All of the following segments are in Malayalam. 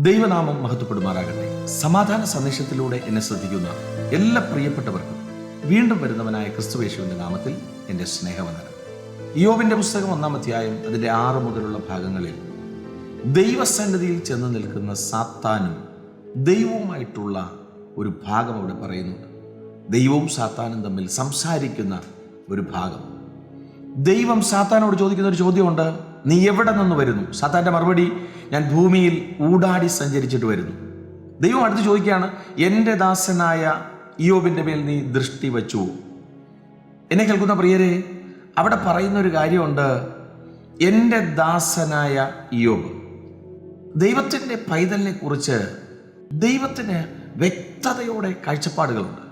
ദൈവനാമം മഹത്വപ്പെടുമാറാകട്ടെ. സമാധാന സന്ദേശത്തിലൂടെ എന്നെ ശ്രദ്ധിക്കുന്ന എല്ലാ പ്രിയപ്പെട്ടവർക്കും വീണ്ടും വരുന്നവനായ ക്രിസ്തുവേശുവിന്റെ നാമത്തിൽ എന്റെ സ്നേഹവന്ദനം. യോബിന്റെ പുസ്തകം ഒന്നാം അധ്യായം അതിന്റെ ആറ് മുതലുള്ള ഭാഗങ്ങളിൽ ദൈവസന്നിധിയിൽ ചെന്ന് നിൽക്കുന്ന സാത്താനും ദൈവവുമായിട്ടുള്ള ഒരു ഭാഗം അവിടെ പറയുന്നുണ്ട്. ദൈവവും സാത്താനും തമ്മിൽ സംസാരിക്കുന്ന ഒരു ഭാഗം. ദൈവം സാത്താനോട് ചോദിക്കുന്ന ഒരു ചോദ്യമുണ്ട്. നീ എവിടെ നിന്ന് വരുന്നു? സാത്താന്റെ മറുപടി ഞാൻ ഭൂമിയിൽ ഊടാടി സഞ്ചരിച്ചിട്ട് വരുന്നു. ദൈവം അടുത്ത് ചോദിക്കുകയാണ് എന്റെ ദാസനായ ഇയോബിന്റെ മേൽ നീ ദൃഷ്ടി വച്ചു? എന്നെ കേൾക്കുന്ന പ്രിയരെ അവിടെ പറയുന്ന ഒരു കാര്യമുണ്ട് എന്റെ ദാസനായ ഇയോബ് ദൈവത്തിന്റെ പൈതലിനെ കുറിച്ച് ദൈവത്തിന് വ്യക്തതയോടെ കാഴ്ചപ്പാടുകളുണ്ട്.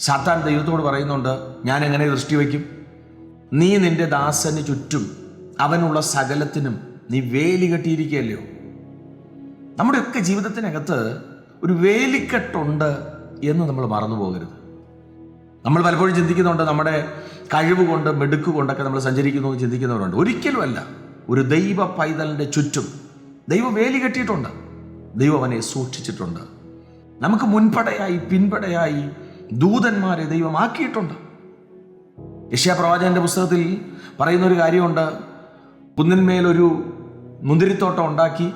സാത്താൻ ദൈവത്തോട് പറയുന്നുണ്ട് ഞാൻ എങ്ങനെ ദൃഷ്ടി വയ്ക്കും? നീ നിന്റെ ദാസന് ചുറ്റും അവനുള്ള സകലത്തിനും നീ വേലി കെട്ടിയിരിക്കുകയല്ലയോ? നമ്മുടെയൊക്കെ ജീവിതത്തിനകത്ത് ഒരു വേലിക്കെട്ടുണ്ട് എന്ന് നമ്മൾ മറന്നു പോകരുത്. നമ്മൾ പലപ്പോഴും ചിന്തിക്കുന്നുണ്ട് നമ്മുടെ കഴിവ് കൊണ്ട് മെടുക്കു കൊണ്ടൊക്കെ നമ്മൾ സഞ്ചരിക്കുന്നു എന്ന് ചിന്തിക്കുന്നവരുണ്ട്. ഒരിക്കലുമല്ല. ഒരു ദൈവ പൈതലിന്റെ ചുറ്റും ദൈവം വേലി കെട്ടിയിട്ടുണ്ട്. ദൈവം അവനെ സൂക്ഷിച്ചിട്ടുണ്ട്. നമുക്ക് മുൻപടയായി പിൻപടയായി ദൂതന്മാരെ ദൈവമാക്കിയിട്ടുണ്ട്. ആക്കിയിട്ടുണ്ട് യഷ്യാ പ്രവാചകന്റെ പുസ്തകത്തിൽ പറയുന്നൊരു കാര്യമുണ്ട്. കുന്നിന്മേലൊരു മുന്തിരിത്തോട്ടം ഉണ്ടാക്കി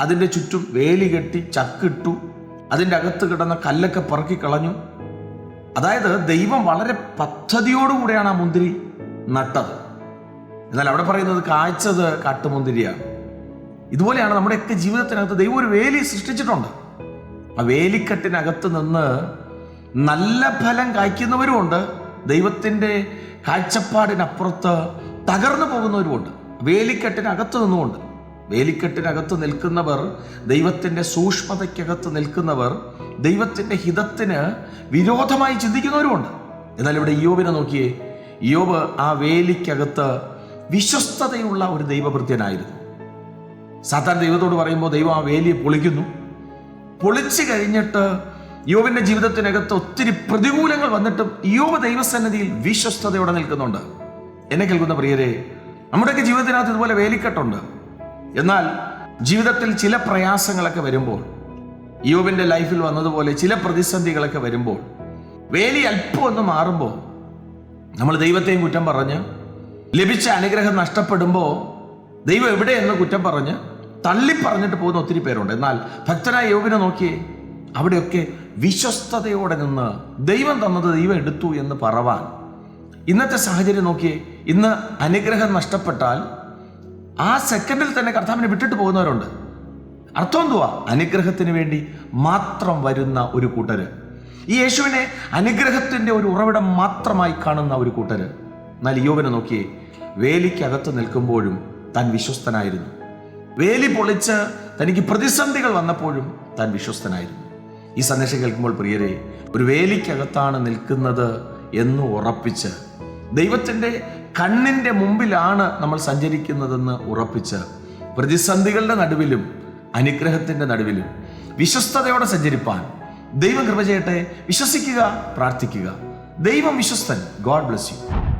അതിന്റെ ചുറ്റും വേലി കെട്ടി ചക്കിട്ടു അതിന്റെ അകത്ത് കിടന്ന കല്ലൊക്കെ പറക്കി കളഞ്ഞു. അതായത് ദൈവം വളരെ പദ്ധതിയോടുകൂടെയാണ് ആ മുന്തിരി നട്ടത്. എന്നാൽ അവിടെ പറയുന്നത് കാഴ്ചത് കാട്ടുമുന്തിരിയാണ്. ഇതുപോലെയാണ് നമ്മുടെയൊക്കെ ജീവിതത്തിനകത്ത് ദൈവം ഒരു വേലി സൃഷ്ടിച്ചിട്ടുണ്ട്. ആ വേലിക്കെട്ടിനകത്ത് നിന്ന് നല്ല ഫലം കായ്ക്കുന്നവരുമുണ്ട്. ദൈവത്തിന്റെ കാഴ്ചപ്പാടിനപ്പുറത്ത് തകർന്നു പോകുന്നവരുമുണ്ട്. വേലിക്കെട്ടിനകത്ത് നിന്നുകൊണ്ട്. വേലിക്കെട്ടിനകത്ത് നിൽക്കുന്നവർ ദൈവത്തിന്റെ സൂക്ഷ്മതയ്ക്കകത്ത് നിൽക്കുന്നവർ ദൈവത്തിന്റെ ഹിതത്തിന് വിരോധമായി ചിന്തിക്കുന്നവരുമുണ്ട്. എന്നാൽ ഇവിടെ യോബിനെ നോക്കിയേ യോബ് ആ വേലിക്കകത്ത് വിശ്വസ്തതയുള്ള ഒരു ദൈവഭൃത്യനായിരുന്നു സാത്താൻ ദൈവത്തോട് പറയുമ്പോൾ ദൈവം ആ വേലിയെ പൊളിക്കുന്നു. പൊളിച്ചു കഴിഞ്ഞിട്ട് യോബിന്റെ ജീവിതത്തിനകത്ത് ഒത്തിരി പ്രതികൂലങ്ങൾ വന്നിട്ടും യോബ് ദൈവസന്നിധിയിൽ വിശ്വസ്തതയോടെ നിൽക്കുന്നുണ്ട്. എന്നെ കേൾക്കുന്ന പ്രിയരെ നമ്മുടെയൊക്കെ ജീവിതത്തിനകത്ത് ഇതുപോലെ വേലിക്കെട്ടുണ്ട്. എന്നാൽ ജീവിതത്തിൽ ചില പ്രയാസങ്ങളൊക്കെ വരുമ്പോൾ യോബിന്റെ ലൈഫിൽ വന്നതുപോലെ ചില പ്രതിസന്ധികളൊക്കെ വരുമ്പോൾ വേലി അല്പം ഒന്ന് മാറുമ്പോൾ നമ്മൾ ദൈവത്തെയും കുറ്റം പറഞ്ഞ് ലഭിച്ച അനുഗ്രഹം നഷ്ടപ്പെടുമ്പോൾ ദൈവം എവിടെയെന്ന് കുറ്റം പറഞ്ഞ് തള്ളിപ്പറഞ്ഞിട്ട് പോകുന്ന ഒത്തിരി പേരുണ്ട്. എന്നാൽ ഭക്തനായ യോബിനെ നോക്കിയേ അവിടെയൊക്കെ വിശ്വസ്തയോടെ നിന്ന് ദൈവം തന്നത് ദൈവം എടുത്തു എന്ന് പറവാൻ ഇന്നത്തെ സാഹചര്യം നോക്കിയേ ഇന്ന് അനുഗ്രഹം നഷ്ടപ്പെട്ടാൽ ആ സെക്കൻഡിൽ തന്നെ കർത്താവിനെ വിട്ടിട്ട് പോകുന്നവരുണ്ട്. അർത്ഥം എന്തുവാ? അനുഗ്രഹത്തിന് വേണ്ടി മാത്രം വരുന്ന ഒരു കൂട്ടര്. ഈ യേശുവിനെ അനുഗ്രഹത്തിന്റെ ഒരു ഉറവിടം മാത്രമായി കാണുന്ന ഒരു കൂട്ടര്. എന്നാൽ യോവനെ നോക്കിയേ വേലിക്കകത്ത് നിൽക്കുമ്പോഴും താൻ വിശ്വസ്തനായിരുന്നു. വേലി പൊളിച്ച് തനിക്ക് പ്രതിസന്ധികൾ വന്നപ്പോഴും താൻ വിശ്വസ്തനായിരുന്നു. ഈ സന്ദേശം കേൾക്കുമ്പോൾ പ്രിയരെ ഒരു വേലിക്കകത്താണ് നിൽക്കുന്നത് എന്ന് ഉറപ്പിച്ച്. ദൈവത്തിന്റെ കണ്ണിന്റെ മുമ്പിലാണ് നമ്മൾ സഞ്ചരിക്കുന്നതെന്ന് ഉറപ്പിച്ച്. പ്രതിസന്ധികളുടെ നടുവിലും അനുഗ്രഹത്തിന്റെ നടുവിലും വിശ്വസ്തയോടെ സഞ്ചരിപ്പാൻ. ദൈവം കൃപ ചെയ്യട്ടെ. വിശ്വസിക്കുക പ്രാർത്ഥിക്കുക. ദൈവം വിശ്വസ്തൻ. God bless you.